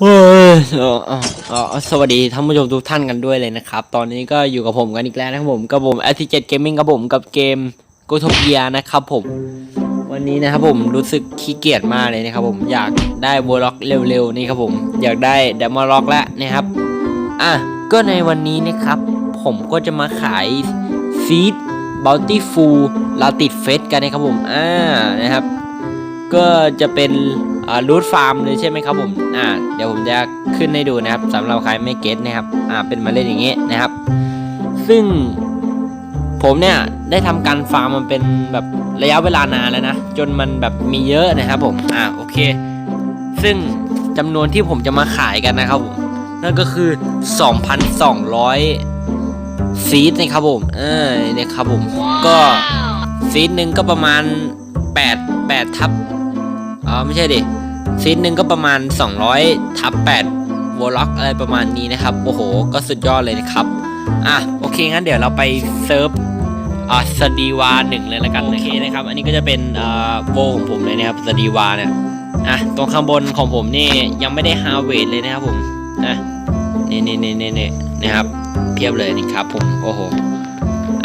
เฮ้ยสวัสดีท่านผู้ชมทุกท่านกันด้วยเลยนะครับ ตอนนี้ก็อยู่กับผมกันอีกแล้วนะครับผมกับผม a t 7 Gaming กับผมกับเกม g o t o p i a นะครับผม วันนี้นะครับผมรู้สึกขี้เกียจมากเลยนะครับผมอยากได้วล็อกเร็วๆนี่ครับผม อยากได้เดมอล็อกแล้วนะครับ อะ ก็ในวันนี้นะครับ ผมก็จะมาขายฟีดบัลตี้ฟูลลาติดเฟสกันนะครับผม อ่านะครับ ก็จะเป็นรูทฟาร์มเลยใช่ไหมครับผมอ่าเดี๋ยวผมจะขึ้นให้ดูนะครับสำหรับใครไม่เก็ตนะครับอ่าเป็นมาเล่นอย่างเงี้ยนะครับ ซึ่งผมเนี่ยได้ทำการฟาร์มมันเป็นแบบระยะเวลานานแล้วนะ จนมันแบบมีเยอะนะครับผมอ่าโอเค ซึ่งจำนวนที่ผมจะมาขายกันนะครับผมนั่นก็คือ 2,200 ซีดนะครับผมเออเนี่ยครับผมก็ซีดหนึ่งก็ประมาณ 8 8ทับ อ๋อไม่ใช่ดิซีนหนึ่งก็ประมาณ 200ทับ8วอลล็อกอะไรประมาณนี้นะครับ โอ้โห ก็สุดยอดเลยนะครับ อะโอเคงั้นเดี๋ยวเราไปเซิร์ฟอ่าสดีวาหนึ่งเลยละกันโอเคนะครับ อันนี้ก็จะเป็นอ่าโวของผมเลยนะครับสดีวาเนี่ยอะตรงข้างบนของผมนี่ยังไม่ได้ฮาเวดเลยนะครับผมนะนี่นี่นี่นี่นี่นะครับ เพียบเลยนี่ครับผมโอ้โห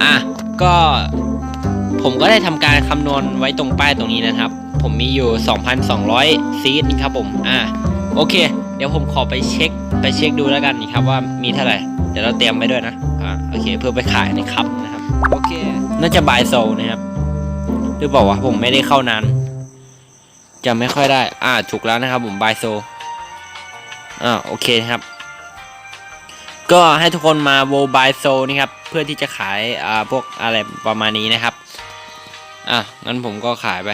อะก็ผมก็ได้ทำการคำนวณไว้ตรงป้ายตรงนี้นะครับ ผมมีอยู่ 2,200 ซีดนะครับผมอ่าโอเค เดี๋ยวผมขอไปเช็คไปเช็คดูแล้วกันนะครับว่ามีเท่าไหร่เดี๋ยวเราเตรียมไว้ด้วยนะอ่าโอเคเพื่อไปขายนะครับนะครับโอเคน่าจะบายโซนะครับหรือเปล่าวะผมไม่ได้เข้านานจะไม่ค่อยได้ อ่าถูกแล้วนะครับผมบายโซอ่าโอเคครับ ก็ให้ทุกคนมาโวบายโซนี่ครับ เพื่อที่จะขายอ่าพวกอะไรประมาณนี้นะครับ อะงั้นผมก็ขายไป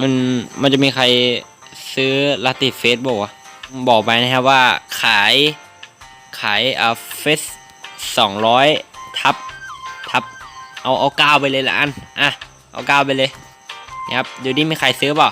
มันมันจะมีใครซื้อลาติเฟสบอกว่าบอกไปนะครับว่าขายขายอ่าเฟสสองร้อยทับทับเอาเอาเก้าไปเลยละอันอะเอาเก้าไปเลยนะครับดูดิมีใครซื้อเปล่า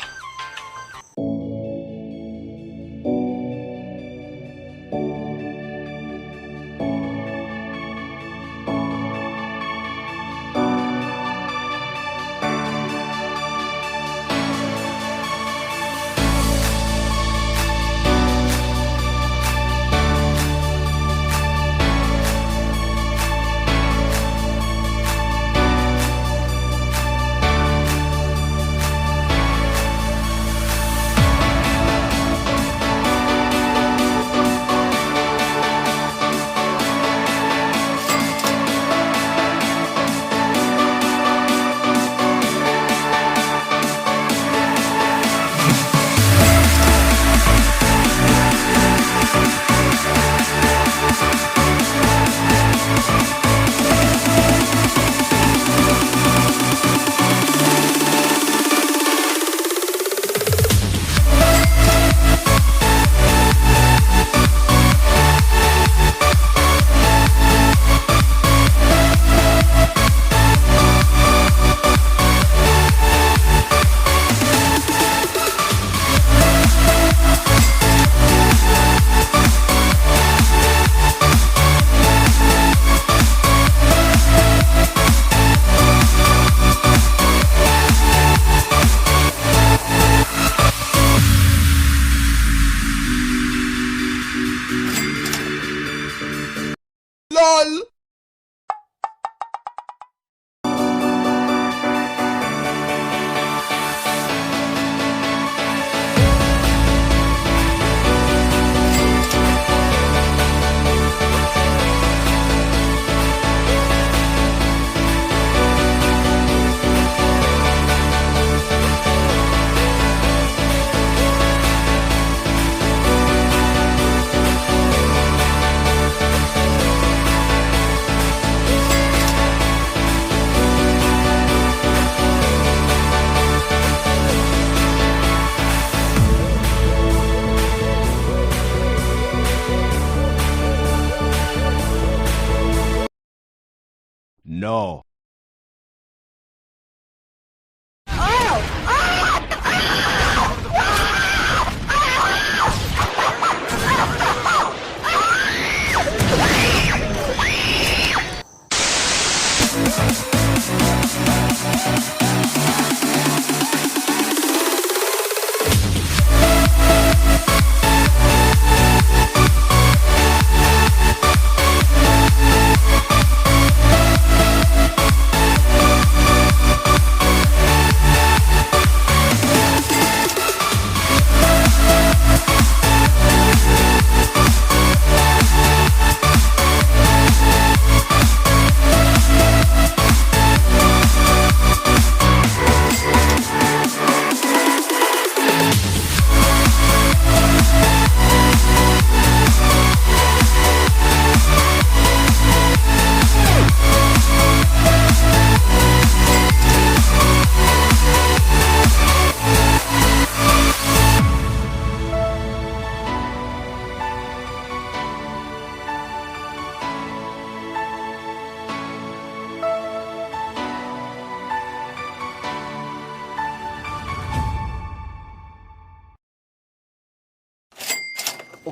No.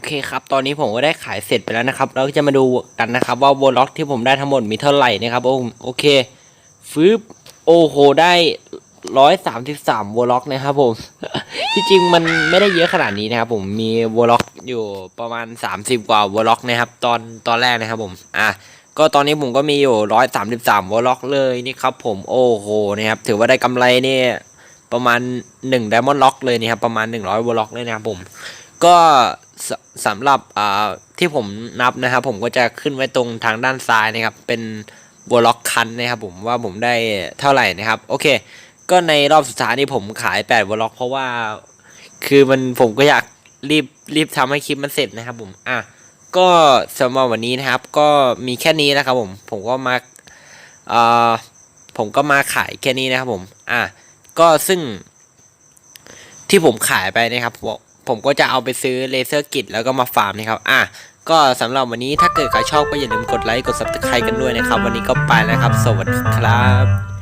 เคครับ ตอนนี้ผมก็ได้ขายเสร็จไปแล้วนะครับ เราก็จะมาดูกันนะครับ ว่าโวล็อกที่ผมได้ทั้งหมดมีเท่าไหร่นะครับโอโอเคฟืบโอ้โหได้ร้อยสามสิบสามโวล็อกนะครับผม ที่จริงมันไม่ได้เยอะขนาดนี้นะครับผมมีโวล็อกอยู่ประมาณ30กว่าโวล็อกนะครับ ตอนตอนแรกนะครับผมอะก็ตอนนี้ผมก็มีอยู่ร้อยสามสิบสามโวล็อกเลยนี่ครับผมโอ้โหนะครับถือว่าได้กำไรเนี่ยประมาณ1 Diamond Lock เลยนะครับประมาณ100โวล็อกเลยนะครับผม ก็ สสำหรับอ่าที่ผมนับนะครับ ผมก็จะขึ้นไว้ตรงทางด้านซ้ายนะครับ เป็นวอลล็อกคันนะครับ ผมว่าผมได้เท่าไหร่นะครับ โอเค ก็ในรอบสุดท้ายนี่ผมขาย8วอลล็อก เพราะว่า คือมันผมก็อยากรีบรีบทำให้คลิปมันเสร็จนะครับ ผมอะก็สำหรับวันนี้นะครับ ก็มีแค่นี้นะครับ ผมผมก็มาอ่าผมก็มาขายแค่นี้นะครับ ผม อะก็ซึ่งที่ผมขายไปนะครับ ผมก็จะเอาไปซื้อเลเซอร์กิตแล้วก็มาฟาร์มนะครับ อะ ก็สำหรับวันนี้ถ้าเกิดใครชอบก็อย่าลืมกดไลค์ กดซับสไคร b e กันด้วยนะครับ วันนี้ก็ไปแล้วครับ สวัสดีครับ